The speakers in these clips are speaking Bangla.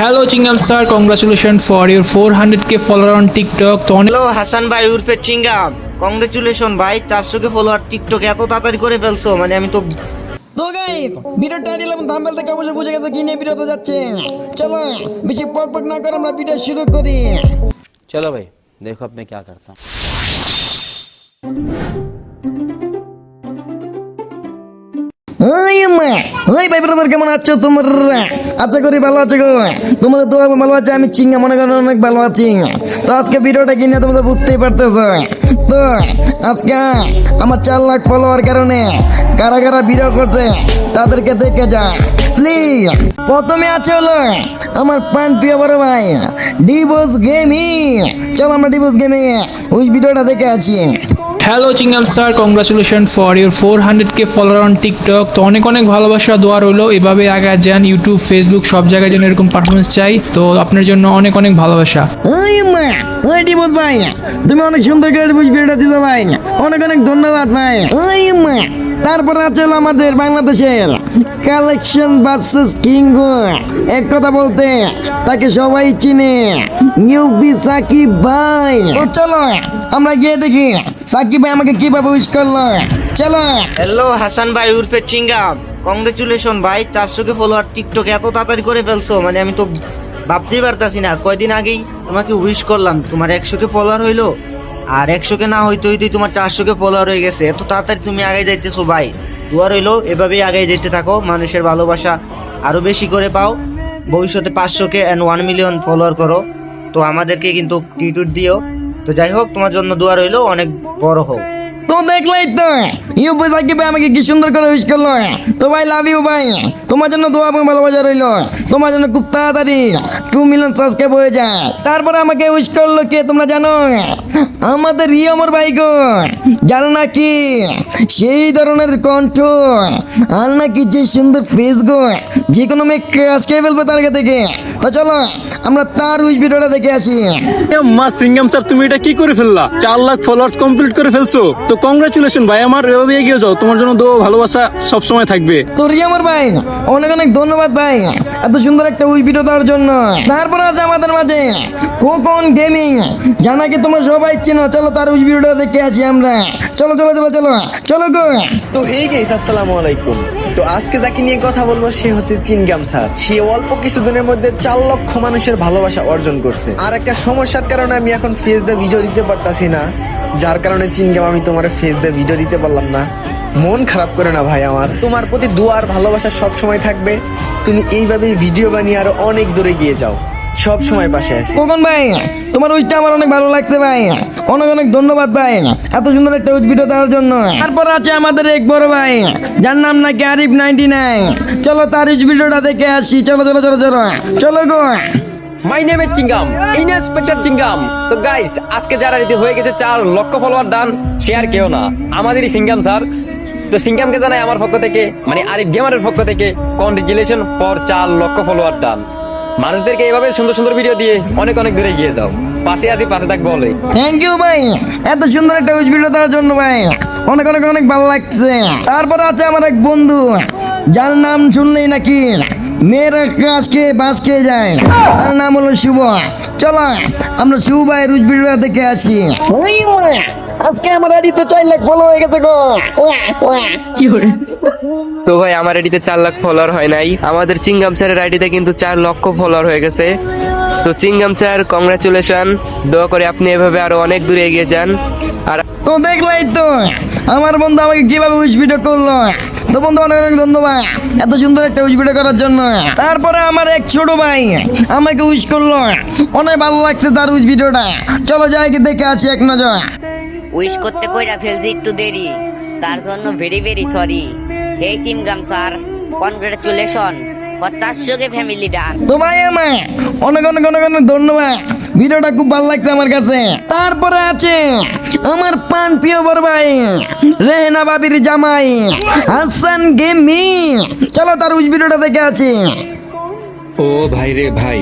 Hello Chingam sir congratulation for your four hundred K follower on TikTok তো হ্যালো হাসান ভাই উরফে চিংগাম কংগ্রেচুলেশন ভাই চারশো কে ফলোয়ার টিকটক এত তাড়াতাড়ি করে ফেলছো মানে আমি তো তো গাইস ভিডিও টাইটেল এবং থাম্বনেল দেখে অবশ্যই বুঝে গেছো কি নিয়ে ভিডিওতে যাচ্ছে। চলো বেশি পক পক না করে আমরা ভিডিও শুরু করি। চলো ভাই দেখো আপনি কি করতাম ওই ভাই ব্রাদার, কেমন আছো তোমরা? আশা করি ভালো আছো গো। তোমাদের তো ভালো আছে, আমি চিঙ্গা মনে করো অনেক ভালো আছি। তো আজকে ভিডিওটা কিনে তোমরা বুঝতেই পারতেছো? তো আজকে আমার চার লাখ ফলোয়ার কারণে কারা কারা ভিডিও করছে, তাদেরকে দেখে যা প্লিজ প্রথমে আছে হলো আমার পান প্রিয় বড় ভাই ডিভোর্স গেমিং চলো আমরা ডিভোর্স গেমিং ওই ভিডিওটা দেখে আসি। Hello Chingam sir congratulation for your four hundred K follower on TikTok তো অনেক অনেক ভালোবাসা, দোয়া রইল। এভাবে আগে যান ইউটিউব ফেসবুক সব জায়গায় যেন এরকম পারফরমেন্স চাই। তো আপনার জন্য অনেক অনেক ভালোবাসা। ভাই তুমি অনেক সুন্দর করে বুঝবে এটা দিতে ভাই অনেক অনেক ধন্যবাদ ভাই তারপর আছে আমাদের বাংলাদেশের কালেকশন ভার্সেস কিঙ্গো এক কথা বলতে, তাকে সবাই চিনে। নিউবি সাকিব ভাই। তো চলো, আমরা গিয়ে দেখি সাকিব ভাই আমাকে কীভাবে উইশ করল। চলো। হ্যালো হাসান ভাই, উর্ফে চিঙ্গাম কংগ্রেচুলেশন ভাই, চারশো কে ফলোয়ার টিকটকে এত তাড়াতাড়ি করে ফেলছো মানে আমি তো ভাবতেই পারতাছি না। কয়দিন আগেই তোমাকে উইশ করলাম, তোমার একশো কে ফলোয়ার হইল। আর একশো কে না হইতে হইতে তোমার চারশো কে ফলোয়ার হয়ে গেছে। এত তাড়াতাড়ি তুমি আগে যাইতেছো ভাই। দোয়া রইল, এভাবেই আগে যেতে থাকো। মানুষের ভালোবাসা আরও বেশি করে পাও। ভবিষ্যতে পাঁচশো K and one million follower করো। তো আমাদেরকে কিন্তু টিউট দিও। তো যাই হোক, তোমার জন্য দুয়ার রইল, অনেক বড় হোক। দেখলাই তো ইউপি সাকিব ভাই আমাকে কি সুন্দর করে উইশ করল। তো ভাই লাভ ইউ ভাই। তোমার জন্য দোয়া এবং ভালোবাসা রইল। তোমার জন্য খুব তাড়াতাড়ি টু মিলিয়ন সাবস্ক্রাইব হয়ে যায়। তারপরে আমাকে উইশ করল কে তোমরা জানো? আমাদের রিয়মর ভাই গো। জানো নাকি সেই ধরনের কণ্ঠ আর নাকি যে সুন্দর ফেস গো। যে কোনো মেয়ে ক্রাশ খেয়ে ফেলবে তার থেকে। তো চলো আমরা তার উইশ ভিডিওটা দেখে আসি। মা সিঙ্গাম স্যার তুমি এটা কি করে ফেললা? চার লাখ ফলোয়ার্স কমপ্লিট করে ফেলছো। তো কংগ্রাচুলেশন ভাই আমার এভাবে এগিয়ে যাও। তোমার জন্য দো ভালোবাসা সব সময় থাকবে। তো রিয়ামর ভাই অনেক অনেক ধন্যবাদ ভাই। এত সুন্দর একটা উই ভিডিও দেওয়ার জন্য। তারপর আছে আমাদের মাঝে কোকন গেমিং জানা কি তোমরা সবাই চিনো? চলো তার উই ভিডিওটা দেখে আসি আমরা। চলো চলো চলো চলো চলো গো। তো এই গাইস আসসালামু আলাইকুম। তো আজকে যাকে নিয়ে কথা বলব, সে হচ্ছে চিনগাম স্যার সে অল্প কিছুদিনের মধ্যে চার লক্ষ মানুষের ভালোবাসা অর্জন করছে। আর একটা সমস্যার কারণে আমি এখন ফেস দিয়ে ভিডিও দিতে পারতাছি না। যার কারণে চিনগাম আমি তোমার ফেস দিয়ে ভিডিও দিতে পারলাম না। মন খারাপ করে না ভাই আমার। তোমার প্রতি দুয়ার ভালোবাসা সব সময় থাকবে। তুমি এইভাবেই ভিডিও বানিয়ে আরও অনেক দূরে গিয়ে যাও। সব সময় পাশে আছি। ভাই, তোমার ওইটা আমার অনেক ভালো লাগছে ভাই। অনেক অনেক ধন্যবাদ ভাই। এত সুন্দর একটা ভিডিও দেওয়ার জন্য। তারপর আছে আমাদের এক বড় ভাই, যার নাম নাকি আরিফ নাইনটি নাইন। চলো তার ভিডিওটা দেখে আসি। চলো চলো চলো চলো। চলো গো। মাই নেম এর চিঙ্গাম ইনস্পেক্টর চিঙ্গাম তো গাইস আজকে যারা রেডি হয়ে গেছে, চার লক্ষ ফলোয়ার সে আর কেউ না। আমাদেরই সিঙ্গাম স্যার তো সিঙ্গামকে জানাই আমার পক্ষ থেকে মানে আরিফ গেমারের পক্ষ থেকে কনগ্রেচুলেশন ফর চার লক্ষ ফলোয়ার ডান মানুষদেরকে এইভাবে সুন্দর সুন্দর ভিডিও দিয়ে অনেক অনেক দূরে গিয়ে যাও। পাশে আছি পাশে থাকব বলে থ্যাংক ইউ ভাই। এত সুন্দর একটা উইচ ভিডিও দেওয়ার জন্য ভাই। অনেক অনেক অনেক ভালো লাগছে। তারপর আছে আমার এক বন্ধু। যার নাম শুনলেই নাকি মেয়েরা ক্রাশ খেয়ে বাস খেয়ে যায়। তার নাম হলো শুভ। চলো আমরা শুভ ভাইয়ের উইচ ভিডিওটা দেখে আসি। আজকে আমার আইডিতে চার লাখ ফলো হয়ে গেছে গো। ওয়া, ওয়া। তো ভাই আমার আইডিতে চার লাখ ফলোয়ার হয় নাই। আমাদের চিঙ্গাম স্যারের আইডিতে কিন্তু চার লক্ষ ফলোয়ার হয়ে গেছে। তো চিঙ্গাম স্যার কংগ্রাচুলেশন দোয়া করে আপনি এভাবে আরও অনেক দূরে এগিয়ে যান। আর তো দেখলাই তো আমার বন্ধু আমাকে কীভাবে উইচ ভিডিও করল। তো বন্ধু অনেক অনেক ধন্যবাদ। এত সুন্দর একটা উইচ ভিডিও করার জন্য। তারপরে আমার এক ছোট ভাই আমাকে উইশ করল। অনেক ভালো লাগছে তার উইচ ভিডিওটা চলো যাই কি দেখে আছি এক নজর। উইশ করতে কইরা ফেলছি একটু দেরি। তার জন্য very very sorry hey চিমগাম sir congratulation চারশো ফ্যামিলি ডান তো ভাই আমার অনেক অনেক অনেক অনেক ধন্যবাদ। ভিডিওটা খুব ভালো লাগছে আমার কাছে। তারপরে আছে আমার পান প্রিয় বড় ভাই রেহনা বাবির জামাই হাসান গেমিং। চলো তার উইচ ভিডিওটা দেখে আছি ও ভাই রে ভাই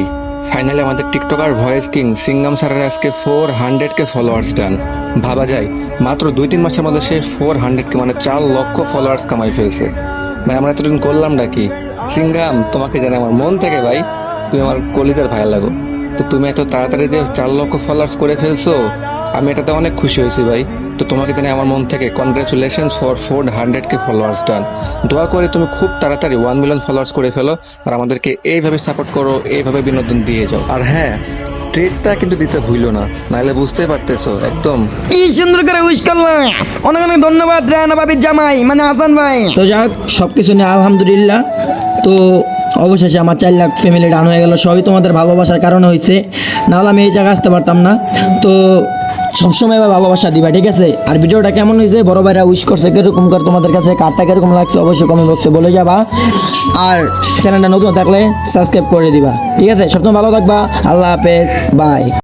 ফাইনালি আমাদের টিকটকার ভয়েস কিং সিঙ্গাম স্যারের আজকে ফোর হান্ড্রেডকে ফলোয়ার্স ডান ভাবা যায়, মাত্র দুই তিন মাসের মধ্যে সে ফোর হান্ড্রেডকে মানে চার লক্ষ ফলোয়ার্স কামাই ফেলছে। মানে আমরা এতদিন করলাম নাকি সিঙ্গাম তোমাকে জানে, আমার মন থেকে ভাই, তুমি আমার কলিজার ভাইয়া লাগো। তো তুমি এত তাড়াতাড়ি যে চার লক্ষ ফলোয়ার্স করে ফেলছো আমি এটাতে অনেক খুশি হয়েছি ভাই। তো তোমাকে জানি আমার মন থেকে congratulation for four hundred K followers done দোয়া করে তুমি খুব তাড়াতাড়ি ওয়ান মিলিয়ন ফলোয়ার্স করে ফেলো আর আমাদেরকে এইভাবে সাপোর্ট করো এইভাবে বিনোদন দিয়ে যাও। আর হ্যাঁ ট্রিটটা কিন্তু দিতে ভুলো না নাহলে বুঝতে পারতেছো একদম। কি সুন্দর করে উইশ করলাম অনেক অনেক ধন্যবাদ রায়না বাবির জামাই মানে হাসান ভাই। তো যাই হোক সব কিছু নিয়ে আলহামদুলিল্লাহ। তো অবশেষে আমার চার লাখ ফ্যামিলি ডান হয়ে গেল, সবই তোমাদের ভালোবাসার কারণে হয়েছে। নাহলে আমি এই জায়গায় আসতে পারতাম না। তো সবসময় বা ভালোবাসা দিবা, ঠিক আছে? আর ভিডিওটা কেমন হয়েছে? বড় ভাইরা উইশ করছে কীরকম করে তোমাদের কাছে কার্ডটা কীরকম লাগছে অবশ্যই কমেন্ট বক্সে বলে যাবা। আর চ্যানেলটা নতুন থাকলে সাবস্ক্রাইব করে দিবা, ঠিক আছে? সবসময় ভালো থাকবা, আল্লাহ হাফেজ বাই